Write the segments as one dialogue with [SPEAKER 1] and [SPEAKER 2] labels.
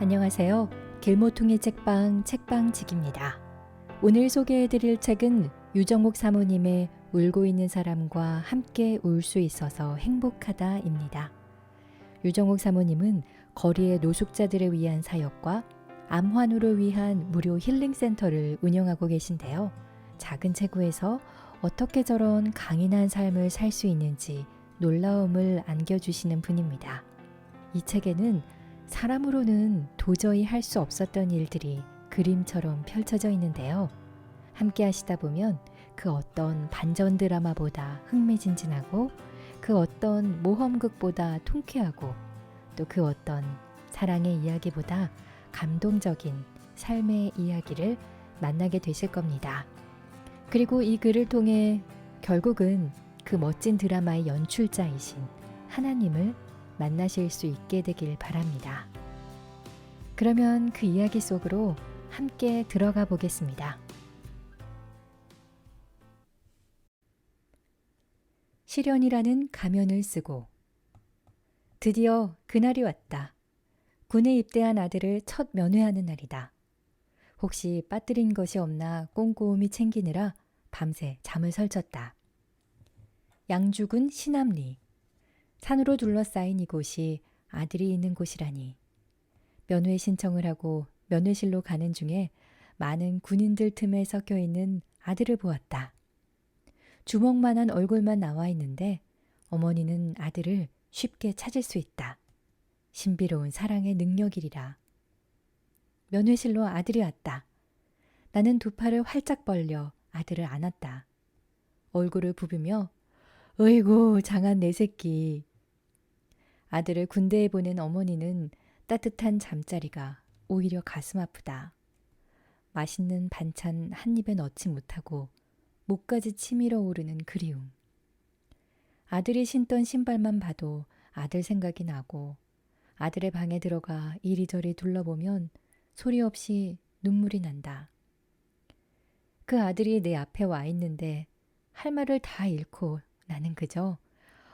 [SPEAKER 1] 안녕하세요. 길모통의 책방 책방직입니다. 오늘 소개해드릴 책은 유정옥 사모님의 울고 있는 사람과 함께 울 수 있어서 행복하다입니다. 유정옥 사모님은 거리의 노숙자들을 위한 사역과 암환우를 위한 무료 힐링센터를 운영하고 계신데요. 작은 체구에서 어떻게 저런 강인한 삶을 살 수 있는지 놀라움을 안겨주시는 분입니다. 이 책에는 사람으로는 도저히 할 수 없었던 일들이 그림처럼 펼쳐져 있는데요. 함께 하시다 보면 그 어떤 반전 드라마보다 흥미진진하고 그 어떤 모험극보다 통쾌하고 또 그 어떤 사랑의 이야기보다 감동적인 삶의 이야기를 만나게 되실 겁니다. 그리고 이 글을 통해 결국은 그 멋진 드라마의 연출자이신 하나님을 만나실 수 있게 되길 바랍니다. 그러면 그 이야기 속으로 함께 들어가 보겠습니다. 시련이라는 가면을 쓰고 드디어 그날이 왔다. 군에 입대한 아들을 첫 면회하는 날이다. 혹시 빠뜨린 것이 없나 꼼꼼히 챙기느라 밤새 잠을 설쳤다. 양주군 시남리. 산으로 둘러싸인 이곳이 아들이 있는 곳이라니. 면회 신청을 하고 면회실로 가는 중에 많은 군인들 틈에 섞여 있는 아들을 보았다. 주먹만한 얼굴만 나와 있는데 어머니는 아들을 쉽게 찾을 수 있다. 신비로운 사랑의 능력이리라. 면회실로 아들이 왔다. 나는 두 팔을 활짝 벌려 아들을 안았다. 얼굴을 부비며 어이구 장한 내 새끼. 아들을 군대에 보낸 어머니는 따뜻한 잠자리가 오히려 가슴 아프다. 맛있는 반찬 한 입에 넣지 못하고 목까지 치밀어 오르는 그리움. 아들이 신던 신발만 봐도 아들 생각이 나고 아들의 방에 들어가 이리저리 둘러보면 소리 없이 눈물이 난다. 그 아들이 내 앞에 와 있는데 할 말을 다 잃고 나는 그저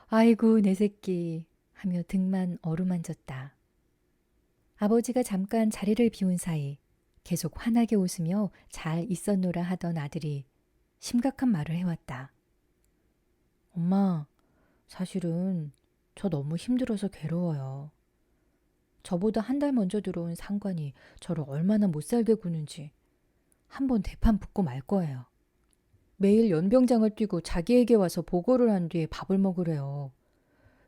[SPEAKER 1] 아이고 내 새끼 하며 등만 어루만졌다. 아버지가 잠깐 자리를 비운 사이 계속 환하게 웃으며 잘 있었노라 하던 아들이 심각한 말을 해왔다. 엄마, 사실은 저 너무 힘들어서 괴로워요. 저보다 한 달 먼저 들어온 상관이 저를 얼마나 못 살게 구는지 한 번 대판 붙고 말 거예요. 매일 연병장을 뛰고 자기에게 와서 보고를 한 뒤에 밥을 먹으래요.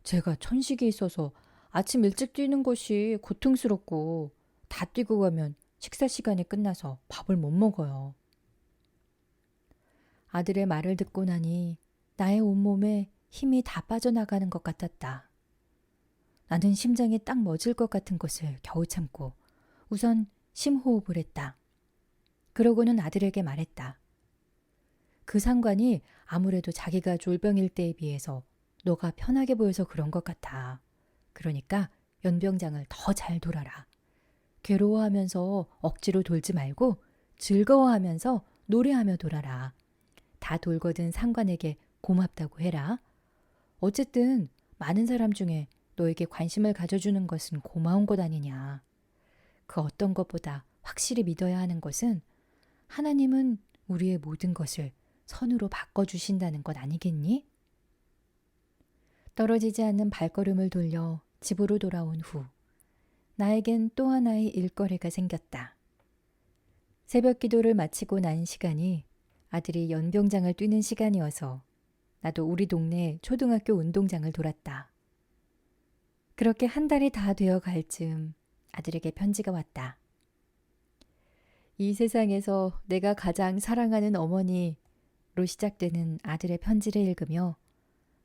[SPEAKER 1] 제가 천식이 있어서 아침 일찍 뛰는 것이 고통스럽고 다 뛰고 가면 식사 시간이 끝나서 밥을 못 먹어요. 아들의 말을 듣고 나니 나의 온몸에 힘이 다 빠져나가는 것 같았다. 나는 심장이 딱 멎을 것 같은 것을 겨우 참고 우선 심호흡을 했다. 그러고는 아들에게 말했다. 그 상관이 아무래도 자기가 졸병일 때에 비해서 너가 편하게 보여서 그런 것 같아. 그러니까 연병장을 더 잘 돌아라. 괴로워하면서 억지로 돌지 말고 즐거워하면서 노래하며 돌아라. 다 돌거든 상관에게 고맙다고 해라. 어쨌든 많은 사람 중에 너에게 관심을 가져주는 것은 고마운 것 아니냐. 그 어떤 것보다 확실히 믿어야 하는 것은 하나님은 우리의 모든 것을 선으로 바꿔주신다는 것 아니겠니? 떨어지지 않는 발걸음을 돌려 집으로 돌아온 후 나에겐 또 하나의 일거리가 생겼다. 새벽 기도를 마치고 난 시간이 아들이 연병장을 뛰는 시간이어서 나도 우리 동네 초등학교 운동장을 돌았다. 그렇게 한 달이 다 되어 갈 즈음 아들에게 편지가 왔다. 이 세상에서 내가 가장 사랑하는 어머니로 시작되는 아들의 편지를 읽으며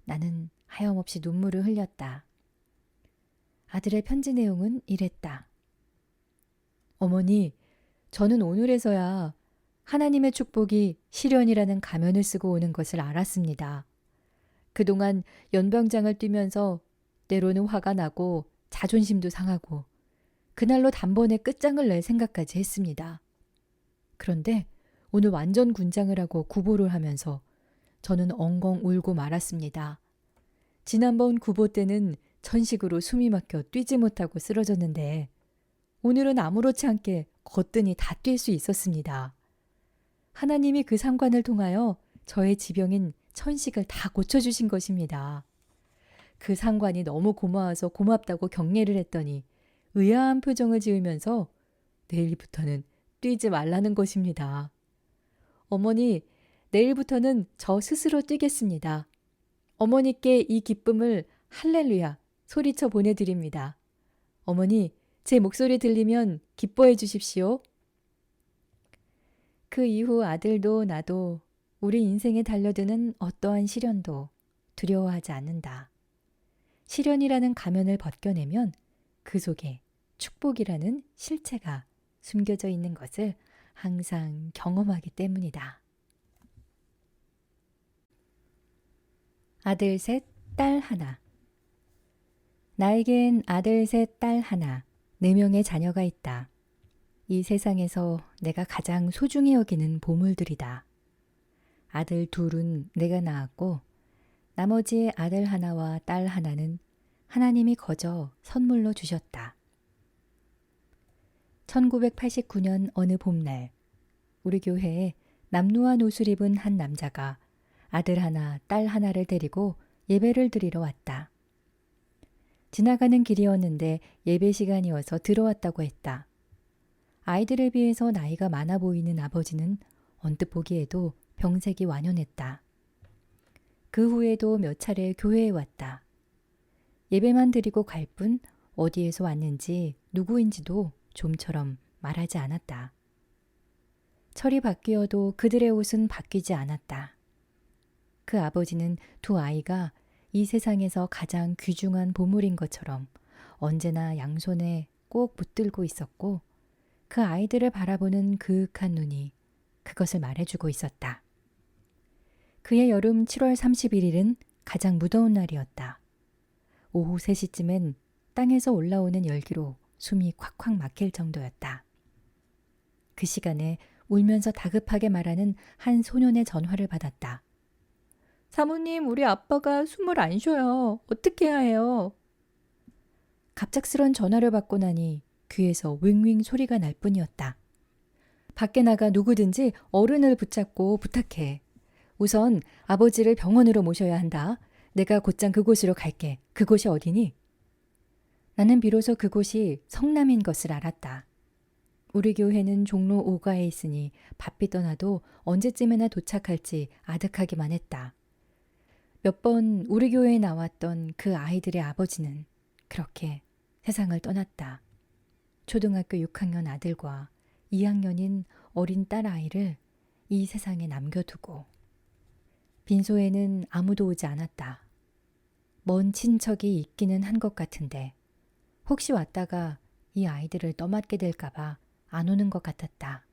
[SPEAKER 1] 나는 하염없이 눈물을 흘렸다. 아들의 편지 내용은 이랬다. 어머니, 저는 오늘에서야 하나님의 축복이 시련이라는 가면을 쓰고 오는 것을 알았습니다. 그동안 연병장을 뛰면서 때로는 화가 나고 자존심도 상하고 그날로 단번에 끝장을 낼 생각까지 했습니다. 그런데 오늘 완전 군장을 하고 구보를 하면서 저는 엉엉 울고 말았습니다. 지난번 구보 때는 천식으로 숨이 막혀 뛰지 못하고 쓰러졌는데 오늘은 아무렇지 않게 거뜬히 다 뛸 수 있었습니다. 하나님이 그 상관을 통하여 저의 지병인 천식을 다 고쳐주신 것입니다. 그 상관이 너무 고마워서 고맙다고 격려를 했더니 의아한 표정을 지으면서 내일부터는 뛰지 말라는 것입니다. 어머니, 내일부터는 저 스스로 뛰겠습니다. 어머니께 이 기쁨을 할렐루야 소리쳐 보내드립니다. 어머니, 제 목소리 들리면 기뻐해 주십시오. 그 이후 아들도 나도 우리 인생에 달려드는 어떠한 시련도 두려워하지 않는다. 시련이라는 가면을 벗겨내면 그 속에 축복이라는 실체가 숨겨져 있는 것을 항상 경험하기 때문이다. 아들 셋, 딸 하나. 나에겐 아들 셋, 딸 하나, 네 명의 자녀가 있다. 이 세상에서 내가 가장 소중히 여기는 보물들이다. 아들 둘은 내가 낳았고, 나머지 아들 하나와 딸 하나는 하나님이 거저 선물로 주셨다. 1989년 어느 봄날, 우리 교회에 남루한 옷을 입은 한 남자가 아들 하나, 딸 하나를 데리고 예배를 드리러 왔다. 지나가는 길이었는데 예배 시간이어서 들어왔다고 했다. 아이들에 비해서 나이가 많아 보이는 아버지는 언뜻 보기에도 병색이 완연했다. 그 후에도 몇 차례 교회에 왔다. 예배만 드리고 갈 뿐 어디에서 왔는지 누구인지도 좀처럼 말하지 않았다. 철이 바뀌어도 그들의 옷은 바뀌지 않았다. 그 아버지는 두 아이가 이 세상에서 가장 귀중한 보물인 것처럼 언제나 양손에 꼭 붙들고 있었고 그 아이들을 바라보는 그윽한 눈이 그것을 말해주고 있었다. 그의 여름 7월 31일은 가장 무더운 날이었다. 오후 3시쯤엔 땅에서 올라오는 열기로 숨이 콱콱 막힐 정도였다. 그 시간에 울면서 다급하게 말하는 한 소년의 전화를 받았다. 사모님, 우리 아빠가 숨을 안 쉬어요. 어떻게 해야 해요? 갑작스런 전화를 받고 나니 귀에서 윙윙 소리가 날 뿐이었다. 밖에 나가 누구든지 어른을 붙잡고 부탁해. 우선 아버지를 병원으로 모셔야 한다. 내가 곧장 그곳으로 갈게. 그곳이 어디니? 나는 비로소 그곳이 성남인 것을 알았다. 우리 교회는 종로 5가에 있으니 바삐 떠나도 언제쯤에나 도착할지 아득하기만 했다. 몇 번 우리 교회에 나왔던 그 아이들의 아버지는 그렇게 세상을 떠났다. 초등학교 6학년 아들과 2학년인 어린 딸 아이를 이 세상에 남겨두고 빈소에는 아무도 오지 않았다. 먼 친척이 있기는 한 것 같은데 혹시 왔다가 이 아이들을 떠맡게 될까봐 안 오는 것 같았다.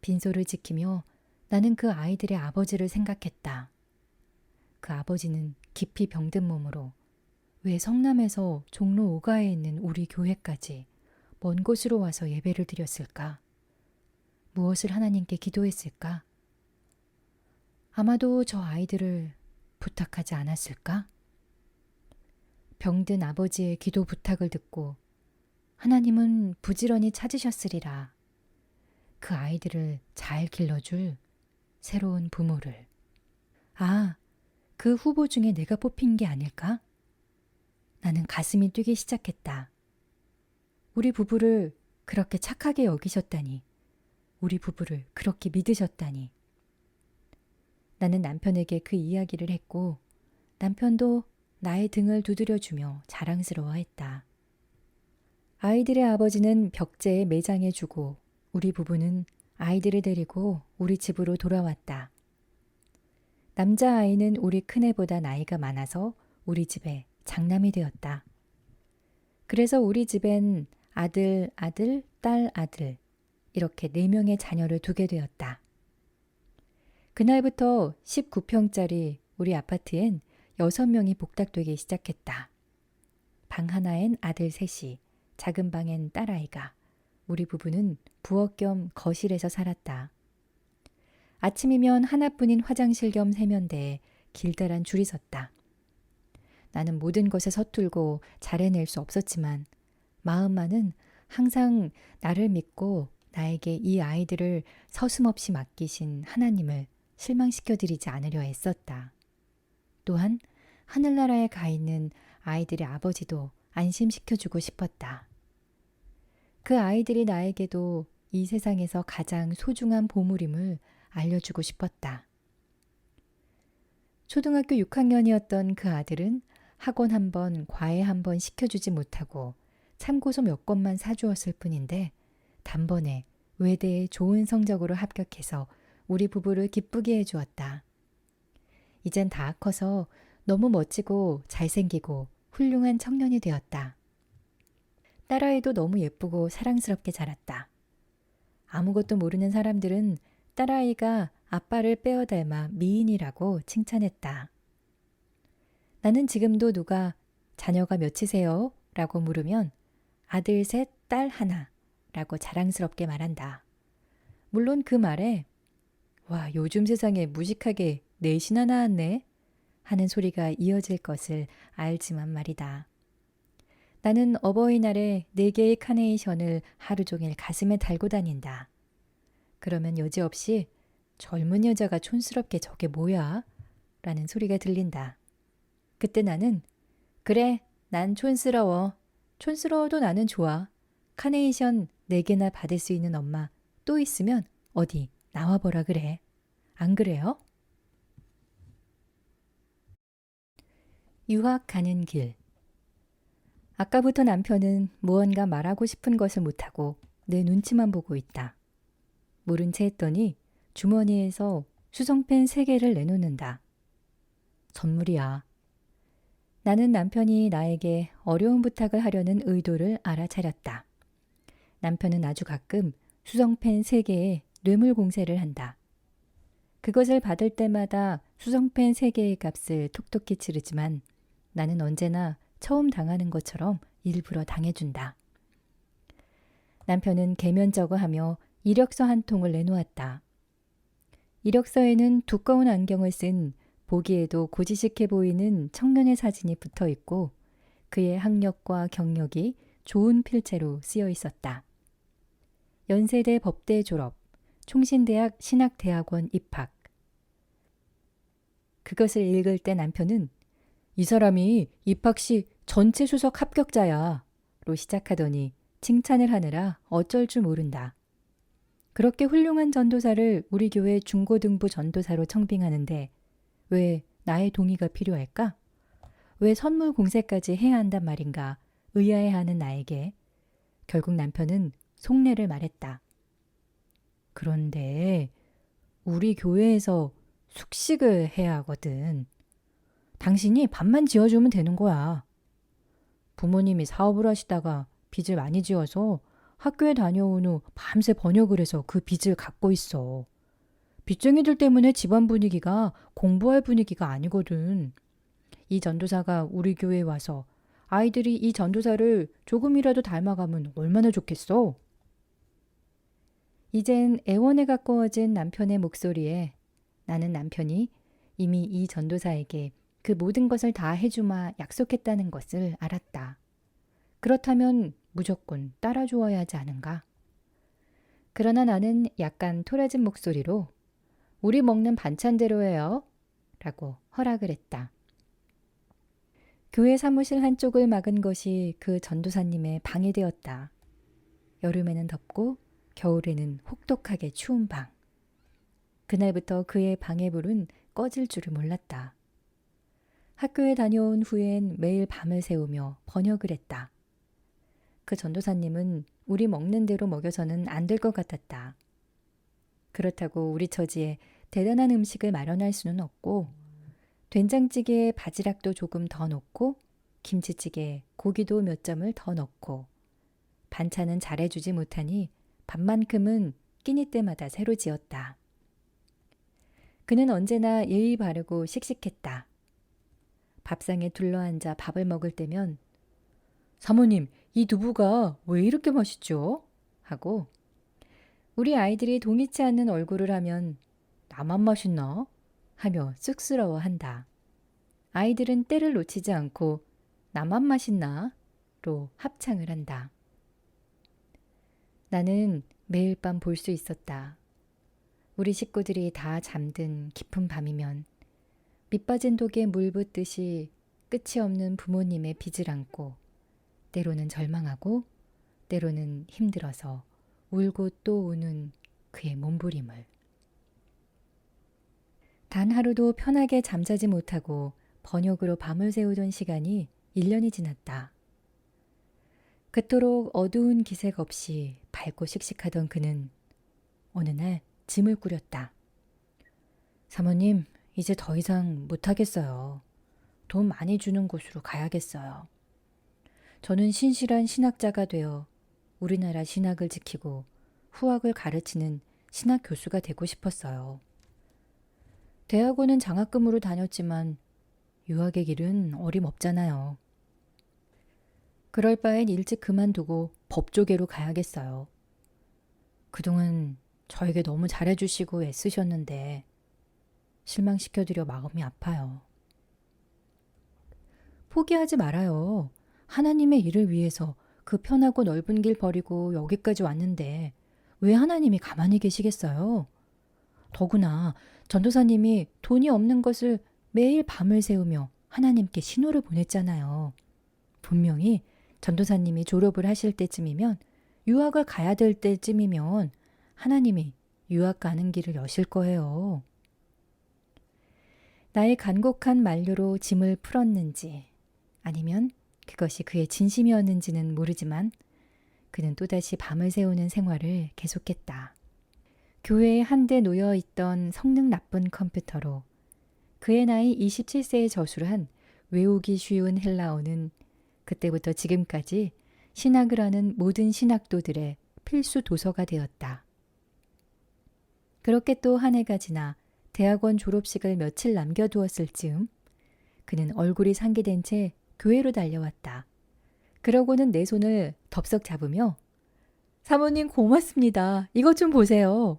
[SPEAKER 1] 빈소를 지키며 나는 그 아이들의 아버지를 생각했다. 그 아버지는 깊이 병든 몸으로 왜 성남에서 종로 5가에 있는 우리 교회까지 먼 곳으로 와서 예배를 드렸을까? 무엇을 하나님께 기도했을까? 아마도 저 아이들을 부탁하지 않았을까? 병든 아버지의 기도 부탁을 듣고 하나님은 부지런히 찾으셨으리라. 그 아이들을 잘 길러줄 새로운 부모를. 아, 그 후보 중에 내가 뽑힌 게 아닐까? 나는 가슴이 뛰기 시작했다. 우리 부부를 그렇게 착하게 여기셨다니. 우리 부부를 그렇게 믿으셨다니. 나는 남편에게 그 이야기를 했고 남편도 나의 등을 두드려주며 자랑스러워했다. 아이들의 아버지는 벽제에 매장해 주고 우리 부부는 아이들을 데리고 우리 집으로 돌아왔다. 남자아이는 우리 큰애보다 나이가 많아서 우리 집에 장남이 되었다. 그래서 우리 집엔 아들, 아들, 딸, 아들, 이렇게 네 명의 자녀를 두게 되었다. 그날부터 19평짜리 우리 아파트엔 6명이 복닥되기 시작했다. 방 하나엔 아들 셋이, 작은 방엔 딸아이가, 우리 부부는 부엌 겸 거실에서 살았다. 아침이면 하나뿐인 화장실 겸 세면대에 길다란 줄이 섰다. 나는 모든 것에 서툴고 잘해낼 수 없었지만 마음만은 항상 나를 믿고 나에게 이 아이들을 서슴없이 맡기신 하나님을 실망시켜드리지 않으려 애썼다. 또한 하늘나라에 가 있는 아이들의 아버지도 안심시켜주고 싶었다. 그 아이들이 나에게도 이 세상에서 가장 소중한 보물임을 알려주고 싶었다. 초등학교 6학년이었던 그 아들은 학원 한 번, 과외 한 번 시켜주지 못하고 참고서 몇 권만 사주었을 뿐인데 단번에 외대에 좋은 성적으로 합격해서 우리 부부를 기쁘게 해주었다. 이젠 다 커서 너무 멋지고 잘생기고 훌륭한 청년이 되었다. 딸아이도 너무 예쁘고 사랑스럽게 자랐다. 아무것도 모르는 사람들은 딸아이가 아빠를 빼어 닮아 미인이라고 칭찬했다. 나는 지금도 누가 자녀가 몇이세요? 라고 물으면 아들 셋, 딸 하나 라고 자랑스럽게 말한다. 물론 그 말에 와, 요즘 세상에 무식하게 넷이나 낳았네? 하는 소리가 이어질 것을 알지만 말이다. 나는 어버이날에 네 개의 카네이션을 하루 종일 가슴에 달고 다닌다. 그러면 여지없이 젊은 여자가 촌스럽게 저게 뭐야? 라는 소리가 들린다. 그때 나는 그래, 난 촌스러워. 촌스러워도 나는 좋아. 카네이션 네 개나 받을 수 있는 엄마 또 있으면 어디 나와보라 그래. 안 그래요? 유학 가는 길. 아까부터 남편은 무언가 말하고 싶은 것을 못하고 내 눈치만 보고 있다. 모른 채 했더니 주머니에서 수성펜 세 개를 내놓는다. 선물이야. 나는 남편이 나에게 어려운 부탁을 하려는 의도를 알아차렸다. 남편은 아주 가끔 수성펜 세 개에 뇌물 공세를 한다. 그것을 받을 때마다 수성펜 세 개의 값을 톡톡히 치르지만 나는 언제나 처음 당하는 것처럼 일부러 당해준다. 남편은 개면적어 하며 이력서 한 통을 내놓았다. 이력서에는 두꺼운 안경을 쓴 보기에도 고지식해 보이는 청년의 사진이 붙어 있고 그의 학력과 경력이 좋은 필체로 쓰여 있었다. 연세대 법대 졸업, 총신대학 신학대학원 입학. 그것을 읽을 때 남편은 이 사람이 입학 시 전체 수석 합격자야. 로 시작하더니 칭찬을 하느라 어쩔 줄 모른다. 그렇게 훌륭한 전도사를 우리 교회 중고등부 전도사로 청빙하는데 왜 나의 동의가 필요할까? 왜 선물 공세까지 해야 한단 말인가? 의아해하는 나에게 결국 남편은 속내를 말했다. 그런데 우리 교회에서 숙식을 해야 하거든. 당신이 밥만 지어주면 되는 거야. 부모님이 사업을 하시다가 빚을 많이 지어서 학교에 다녀온 후 밤새 번역을 해서 그 빚을 갚고 있어. 빚쟁이들 때문에 집안 분위기가 공부할 분위기가 아니거든. 이 전도사가 우리 교회에 와서 아이들이 이 전도사를 조금이라도 닮아가면 얼마나 좋겠어? 이젠 애원에 가까워진 남편의 목소리에 나는 남편이 이미 이 전도사에게 그 모든 것을 다 해주마 약속했다는 것을 알았다. 그렇다면 무조건 따라주어야 하지 않은가? 그러나 나는 약간 토라진 목소리로 우리 먹는 반찬대로 해요. 라고 허락을 했다. 교회 사무실 한쪽을 막은 것이 그 전도사님의 방이 되었다. 여름에는 덥고 겨울에는 혹독하게 추운 방. 그날부터 그의 방의 불은 꺼질 줄을 몰랐다. 학교에 다녀온 후엔 매일 밤을 새우며 번역을 했다. 그 전도사님은 우리 먹는 대로 먹여서는 안 될 것 같았다. 그렇다고 우리 처지에 대단한 음식을 마련할 수는 없고 된장찌개에 바지락도 조금 더 넣고 김치찌개에 고기도 몇 점을 더 넣고 반찬은 잘해주지 못하니 밥만큼은 끼니 때마다 새로 지었다. 그는 언제나 예의 바르고 씩씩했다. 밥상에 둘러앉아 밥을 먹을 때면 사모님, 이 두부가 왜 이렇게 맛있죠? 하고 우리 아이들이 동의치 않는 얼굴을 하면 나만 맛있나? 하며 쑥스러워 한다. 아이들은 때를 놓치지 않고 나만 맛있나? 로 합창을 한다. 나는 매일 밤 볼 수 있었다. 우리 식구들이 다 잠든 깊은 밤이면 밑빠진 독에 물 붓듯이 끝이 없는 부모님의 빚을 안고 때로는 절망하고 때로는 힘들어서 울고 또 우는 그의 몸부림을 단 하루도 편하게 잠자지 못하고 번역으로 밤을 새우던 시간이 1년이 지났다. 그토록 어두운 기색 없이 밝고 씩씩하던 그는 어느 날 짐을 꾸렸다. 사모님, 이제 더 이상 못하겠어요. 돈 많이 주는 곳으로 가야겠어요. 저는 신실한 신학자가 되어 우리나라 신학을 지키고 후학을 가르치는 신학 교수가 되고 싶었어요. 대학원은 장학금으로 다녔지만 유학의 길은 어림없잖아요. 그럴 바엔 일찍 그만두고 법조계로 가야겠어요. 그동안 저에게 너무 잘해주시고 애쓰셨는데 실망시켜드려 마음이 아파요. 포기하지 말아요. 하나님의 일을 위해서 그 편하고 넓은 길 버리고 여기까지 왔는데 왜 하나님이 가만히 계시겠어요? 더구나 전도사님이 돈이 없는 것을 매일 밤을 새우며 하나님께 신호를 보냈잖아요. 분명히 전도사님이 졸업을 하실 때쯤이면 유학을 가야 될 때쯤이면 하나님이 유학 가는 길을 여실 거예요. 나의 간곡한 만류로 짐을 풀었는지 아니면 그것이 그의 진심이었는지는 모르지만 그는 또다시 밤을 새우는 생활을 계속했다. 교회에 한대 놓여 있던 성능 나쁜 컴퓨터로 그의 나이 27세의 저술한 외우기 쉬운 헬라어는 그때부터 지금까지 신학을 하는 모든 신학도들의 필수 도서가 되었다. 그렇게 또 한 해가 지나 대학원 졸업식을 며칠 남겨두었을 즈음 그는 얼굴이 상기된 채 교회로 달려왔다. 그러고는 내 손을 덥석 잡으며 사모님 고맙습니다. 이것 좀 보세요.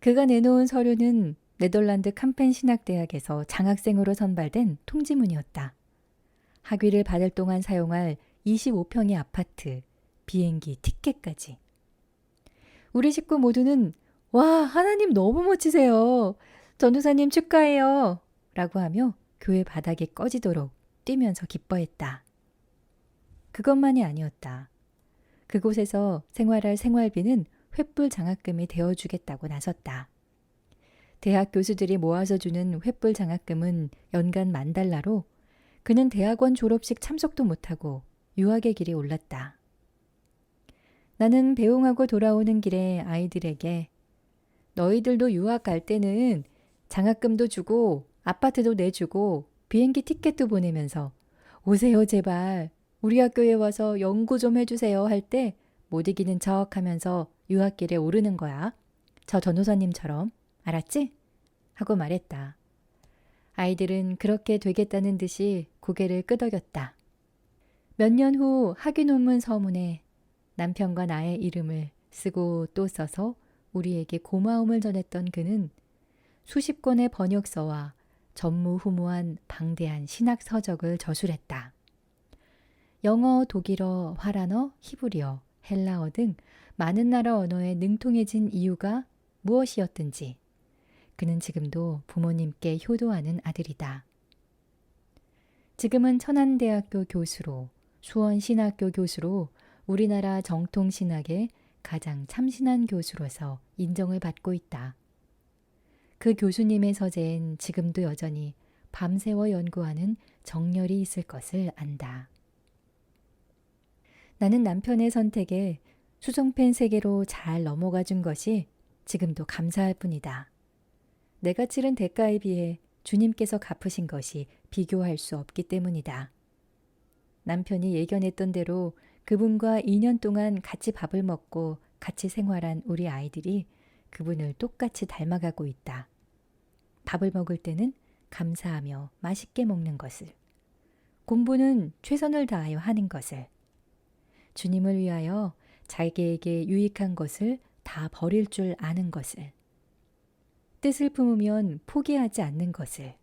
[SPEAKER 1] 그가 내놓은 서류는 네덜란드 캄펜 신학대학에서 장학생으로 선발된 통지문이었다. 학위를 받을 동안 사용할 25평의 아파트, 비행기 티켓까지. 우리 식구 모두는 와, 하나님 너무 멋지세요. 전도사님 축하해요. 라고 하며 교회 바닥에 꺼지도록 뛰면서 기뻐했다. 그것만이 아니었다. 그곳에서 생활할 생활비는 횃불 장학금이 되어주겠다고 나섰다. 대학 교수들이 모아서 주는 횃불 장학금은 연간 만 달러로 그는 대학원 졸업식 참석도 못하고 유학의 길에 올랐다. 나는 배웅하고 돌아오는 길에 아이들에게 너희들도 유학 갈 때는 장학금도 주고 아파트도 내주고 비행기 티켓도 보내면서 오세요 제발 우리 학교에 와서 연구 좀 해주세요 할 때 못 이기는 척 하면서 유학길에 오르는 거야. 저 전호사님처럼 알았지? 하고 말했다. 아이들은 그렇게 되겠다는 듯이 고개를 끄덕였다. 몇 년 후 학위 논문 서문에 남편과 나의 이름을 쓰고 또 써서 우리에게 고마움을 전했던 그는 수십 권의 번역서와 전무후무한 방대한 신학 서적을 저술했다. 영어, 독일어, 화란어, 히브리어, 헬라어 등 많은 나라 언어에 능통해진 이유가 무엇이었든지 그는 지금도 부모님께 효도하는 아들이다. 지금은 천안대학교 교수로 수원신학교 교수로 우리나라 정통신학의 가장 참신한 교수로서 인정을 받고 있다. 그 교수님의 서재엔 지금도 여전히 밤새워 연구하는 정열이 있을 것을 안다. 나는 남편의 선택에 수정펜 세계로 잘 넘어가 준 것이 지금도 감사할 뿐이다. 내가 치른 대가에 비해 주님께서 갚으신 것이 비교할 수 없기 때문이다. 남편이 예견했던 대로 그분과 2년 동안 같이 밥을 먹고 같이 생활한 우리 아이들이 그분을 똑같이 닮아가고 있다. 밥을 먹을 때는 감사하며 맛있게 먹는 것을. 공부는 최선을 다하여 하는 것을. 주님을 위하여 자기에게 유익한 것을 다 버릴 줄 아는 것을. 뜻을 품으면 포기하지 않는 것을.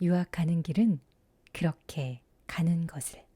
[SPEAKER 1] 유학하는 길은 그렇게 가는 것을.